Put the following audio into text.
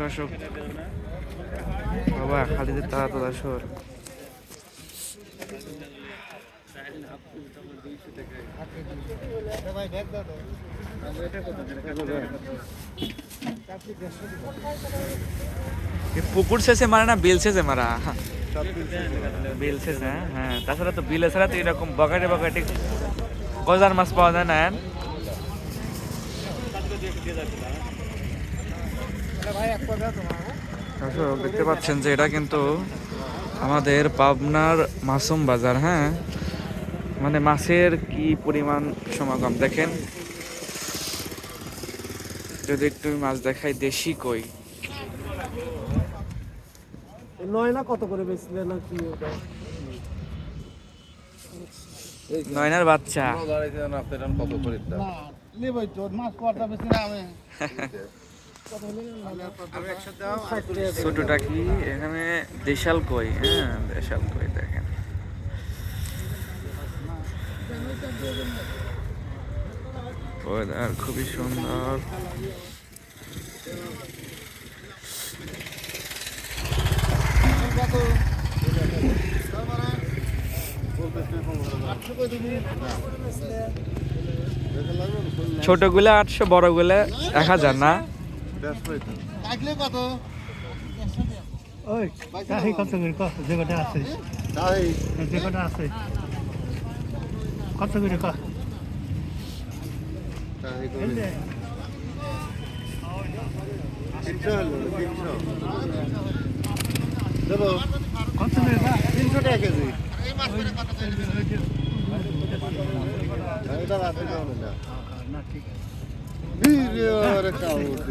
দর্শক, বাবা, খালিদের তারা শোর এ পুকুর শেষে মারে না বিল শেষে মারা বিল শেষে হ্যাঁ? হ্যাঁ তাছাড়া তো বিল ছাড়া তো এরকম বকাটে বকাটে গজার মাছ পাওয়া যায় না হ্যাঁ? দর্শক দেখতে পাচ্ছেন যে এটা কিন্তু আমাদের পাবনার মাসুম বাজার হ্যাঁ? মানে মাছের কি পরিমাণ সমাগম? দেখেন। যদি একটু মাছ দেখাই দেশি কই? নয় না কত করে বেচলে না কি ওটা? নয়নার বাচ্চা। ছোটটা কি? এখানে দেশাল কই? হ্যাঁ দেশাল কই দেখেন। ওয়েদার খুবই সুন্দর। ছোটগুলা আটশো, বড়গুলা এক হাজার না? কাটলে কত? ওই তাহি কত করে ক যে কটা আছে? তাই যে কটা আছে? কত করে ক তাই এই তিনশো হলো তিনশো। দেবো। কত করে তিনশো টাকা কেজি। এটা না ঠিক আছে। Bir harika oldu.